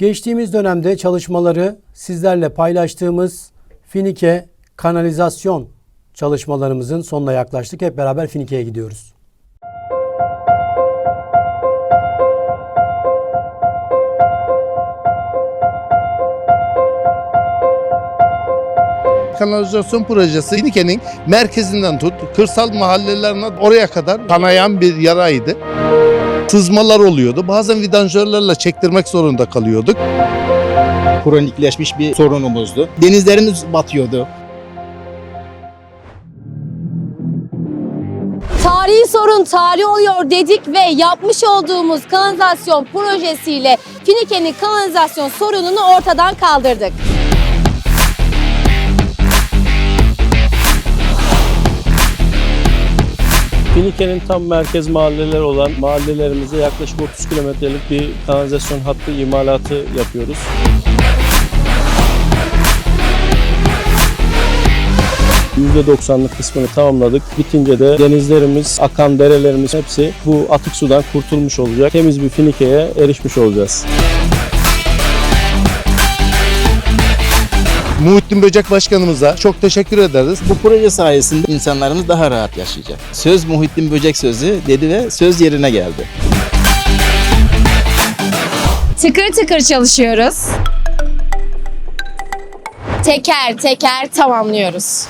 Geçtiğimiz dönemde çalışmaları sizlerle paylaştığımız Finike kanalizasyon çalışmalarımızın sonuna yaklaştık. Hep beraber Finike'ye gidiyoruz. kanalizasyon projesi Finike'nin merkezinden tut, kırsal mahallelerine oraya kadar kanayan bir yaraydı. Sızmalar oluyordu. Bazen vidanjörlerle çektirmek zorunda kalıyorduk. kronikleşmiş bir sorunumuzdu. Denizlerimiz batıyordu. Tarihi sorun tarih oluyor dedik ve yapmış olduğumuz kanalizasyon projesiyle Finike'nin kanalizasyon sorununu ortadan kaldırdık. Finike'nin tam merkez mahalleleri olan mahallelerimize yaklaşık 30 kilometrelik bir kanalizasyon hattı imalatı yapıyoruz. %90'lık kısmını tamamladık. Bitince de denizlerimiz, akan derelerimiz hepsi bu atık sudan kurtulmuş olacak. Temiz bir Finike'ye erişmiş olacağız. Muhittin Böcek Başkanımıza çok teşekkür ederiz. Bu proje sayesinde insanlarımız daha rahat yaşayacak. Söz Muhittin Böcek sözü dedi ve söz yerine geldi. Tıkır tıkır çalışıyoruz. Teker teker tamamlıyoruz.